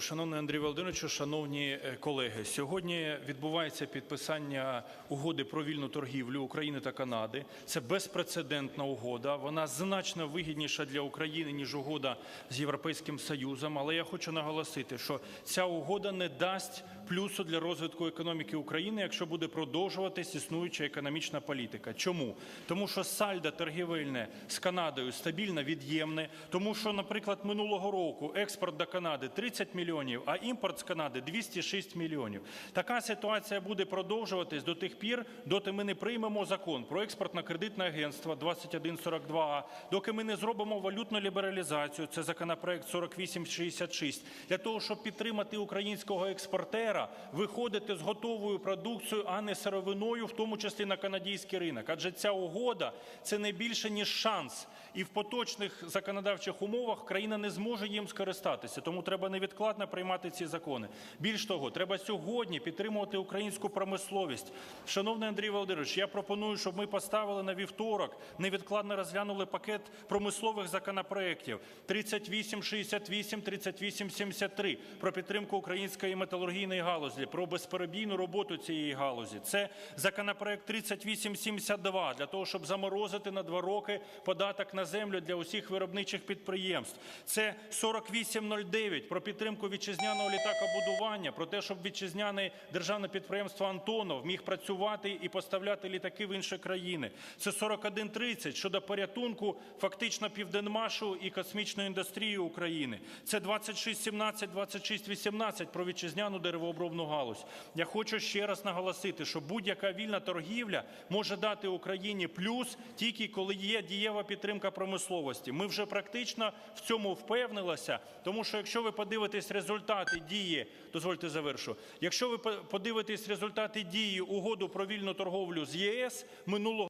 Шановний Андрій Володимировичу, шановні е, колеги, сьогодні відбувається підписання угоди про вільну торгівлю України та Канади. Це безпрецедентна угода. Вона значно вигідніша для України ніж угода з Європейським Союзом. Але я хочу наголосити, що ця угода не дасть плюсу для розвитку економіки України, якщо буде продовжуватись існуюча економічна політика. Чому? Тому що сальдо торгівельне з Канадою стабільно від'ємне, тому що, наприклад, минулого року експорт до Канади 30 мільйонів, а імпорт з Канади 206 мільйонів. Така ситуація буде продовжуватись до тих пір, доти ми не приймемо закон про експортно-кредитне агентство 2142, доки ми не зробимо валютну лібералізацію, це законопроект 4866, для того, щоб підтримати українського експортера, виходити з готовою продукцією, а не сировиною, в тому числі на канадський ринок. Адже ця угода це не більше ніж шанс, і в поточних законодавчих умовах країна не зможе їм скористатися. Тому треба невідкладно приймати ці закони. Більш того, треба сьогодні підтримувати українську промисловість. Шановний Андрій Володимирович, я пропоную, щоб ми поставили на вівторок, невідкладно розглянули пакет промислових законопроєктів 3868, 3873 про підтримку української металургійної галузі, про безперебійну роботу цієї галузі. Це законопроект 3872 для того, щоб заморозити на два роки податок на землю для усіх виробничих підприємств. Це 4809 про підтримку вітчизняного літакобудування, про те, щоб вітчизняне державне підприємство Антонов міг працювати і поставляти літаки в інші країни. Це 4130 щодо порятунку фактично Південмашу і космічної індустрії України. Це 2617, 2618 про вітчизняну деревообробну галузь. Я хочу ще раз наголосити, що будь-яка вільна торгівля може дати Україні плюс тільки коли є дієва підтримка промисловості. Ми вже практично в цьому впевнилися, тому що якщо ви подивитесь результати дії, дозвольте завершу. Якщо ви по- подивитесь результати дії угоду про вільну торговлю з ЄС минулого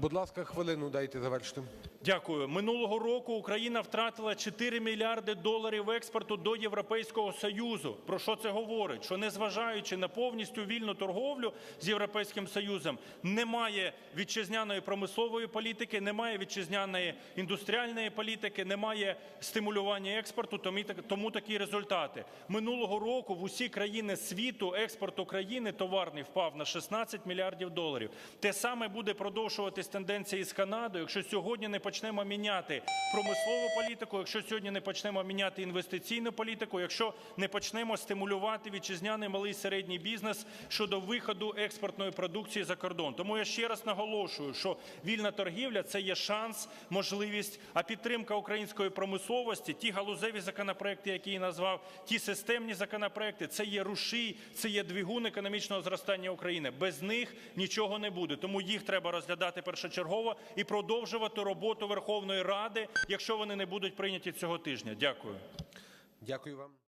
Будь ласка, хвилину дайте завершити. Дякую. Минулого року Україна втратила 4 мільярди доларів експорту до Європейського Союзу. Про що це говорить? Що незважаючи на повністю вільну торговлю з Європейським Союзом, немає вітчизняної промислової політики, немає вітчизняної індустріальної політики, немає стимулювання експорту, тому такі результати. Минулого року в усі країни світу експорт України товарний впав на 16 мільярдів доларів. Те саме буде продовжуватись тенденція із Канадою, якщо сьогодні не почнемо міняти промислову політику, якщо сьогодні не почнемо міняти інвестиційну політику, якщо не почнемо стимулювати вітчизняний малий і середній бізнес щодо виходу експортної продукції за кордон. Тому я ще раз наголошую, що вільна торгівля це є шанс, можливість, а підтримка української промисловості, ті галузеві законопроекти, які я назвав, ті системні законопроекти, це є рушій, це є двигун економічного зростання України. Без них нічого не буде. Тому їх треба розглядати першочергово і продовжувати роботу Верховної Ради, якщо вони не будуть прийняті цього тижня. Дякую. Дякую вам.